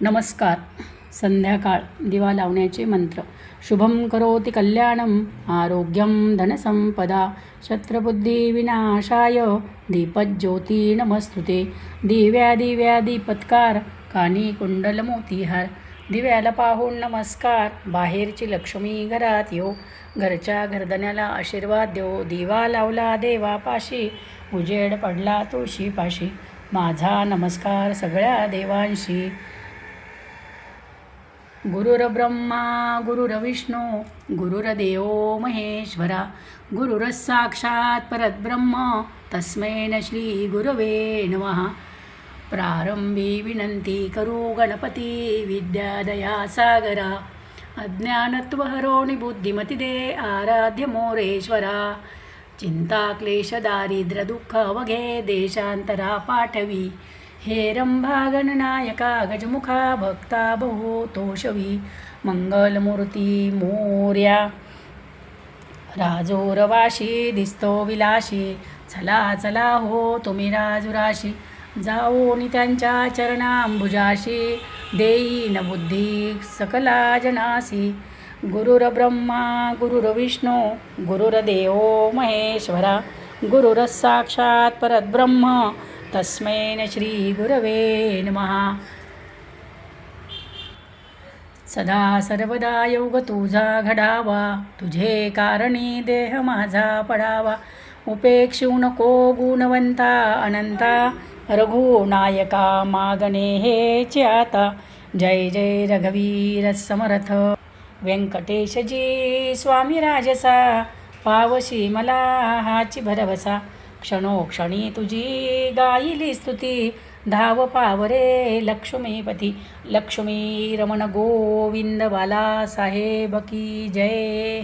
नमस्कार. संध्याकाळ. दिवा लावण्याचे मंत्र. शुभम करोति कल्याणम आरोग्यम धनसंपदा शत्रबुद्धी विनाशाय दीपज्योती नमस्तुते दिव्या दिव्या दीपत्कार कानी कुंडल मोतीहार. दिव्याला पाहून नमस्कार. बाहेरची लक्ष्मी घरात येऊ घरच्या घरधन्याला आशीर्वाद देऊ दिवा लावला देवापाशी. उजेड पडला तुळशीपाशी. माझा नमस्कार सगळ्या देवांशी. गुरुरब्रह्मा गुरुर्विष्णू गुरुर्देव महेश्वरा गुरुर साक्षात परब्रह्म तस्मै श्री गुरवे नमः. प्रारंभी विनंती करू गणपती विद्यादया सागरा अज्ञानत्वहरो निबुद्धिमती दे आराध्य मोरेश्वरा. चिंता क्लेश दारिद्र्य दुःख वघे देशांतरा पाठवी. हे रंभा गणनायका गजमुखा भक्ता बहु तोषवी मंगलमूर्ती मोर्या। राजोरवाशी दिसतो विलाशी चला चला हो तुम्ही राजुराशी। जाऊन त्यांच्या चरणांबुजाशी देईन बुद्धी सकला जनासी। गुरुरब्रह्मा गुरुरविष्णू गुरुर्देव महेश्वरा। गुरुर साक्षात परब्रह्म तस्मैन श्री गुरवे नमः। सदा सर्वदा योग तुझा घडावा तुझे कारणी देह माझा पडावा। उपेक्षू नको गुणवंता अनंता रघुनायका मागणे हे च्याता। जय जय रघुवीर समरथ। व्यंकटेशजी स्वामी राजसा पावशी मला हाची भरवसा। क्षणोक्षणी तुझी गायिली स्तुती धाव पावरे लक्ष्मीपती लक्ष्मी रमण गोविंद बाला साहेब की जय।